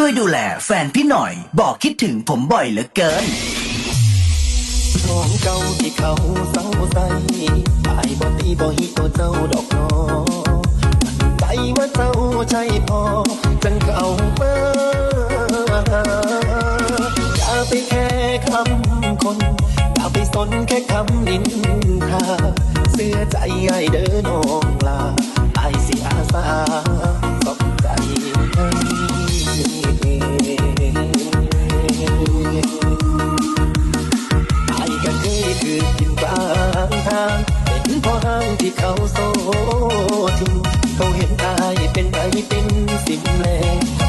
ช่วยดูแลแฟนพี่หน่อย บอกคิดถึงผมบ่อยเหลือเกินของเก่าที่เขาเศร้าใส่ตายบ่ตีบ่ฮิตัวเจ้าดอกนอใจว่าเจ้าใช่พอ จังเข้ามาอย่าไปแค่คำคนอย่าไปสนแค่คำนินทาเสื้อใจไอเด้อน้องลาางทางเป็นพ่อห้างที่เขาโซทิ้งเขาเห็นตายเป็นไอเป็นสิ่งแล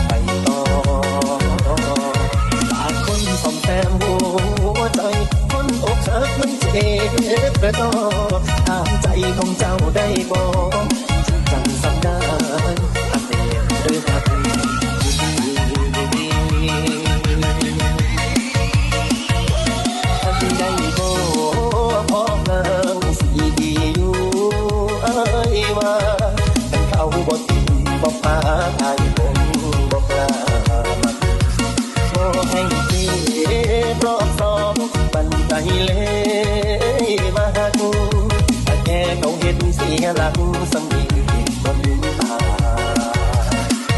ไปต่อตากคนสอมแซมหัวใจคนอกหักมันเจ็บกระดอถามใจของเจ้าได้บอก ยว่าเขาบ่ติมบ่ปาไอ้ผมบ่กล้ามาบ่ให้เจ็บรอบสองปันใจเลยมาหากูแต่แค่เขาเห็นเสียหลักสมีคนตา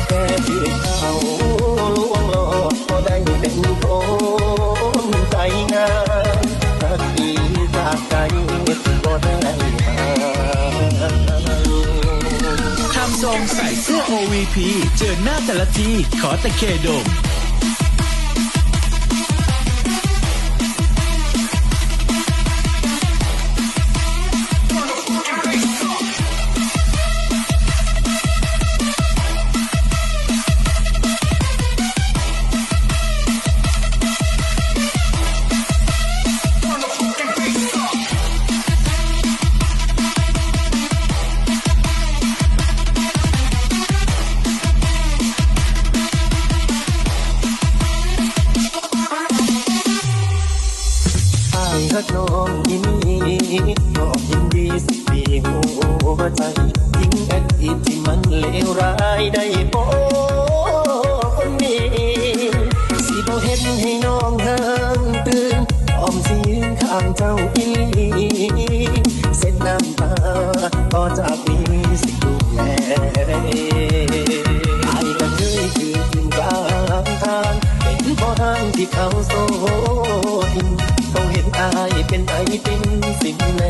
แค่เพียงเขาลวงหลอกก็ได้เป็นคนใจงามรักดีจากใจ OVP เจอหน้าแต่ละทีขอแต่เคดม อายรักน้องยินดีน้องยินดีสิปีหัวใจทิ้งอดีตที่มันเลวร้ายได้พบคนนี้สิบ่เห็นให้น้องห่างตื่นออมสิยืนข้างเจ้าอีเส้นน้ำตาต่อจากนี้สิดูแลอายก็เคยคือถึงกลางทางเป็นพ่อทางที่เขาโซทิ้งเขาเห็น อายเป็นไอเป็นสิ่งแร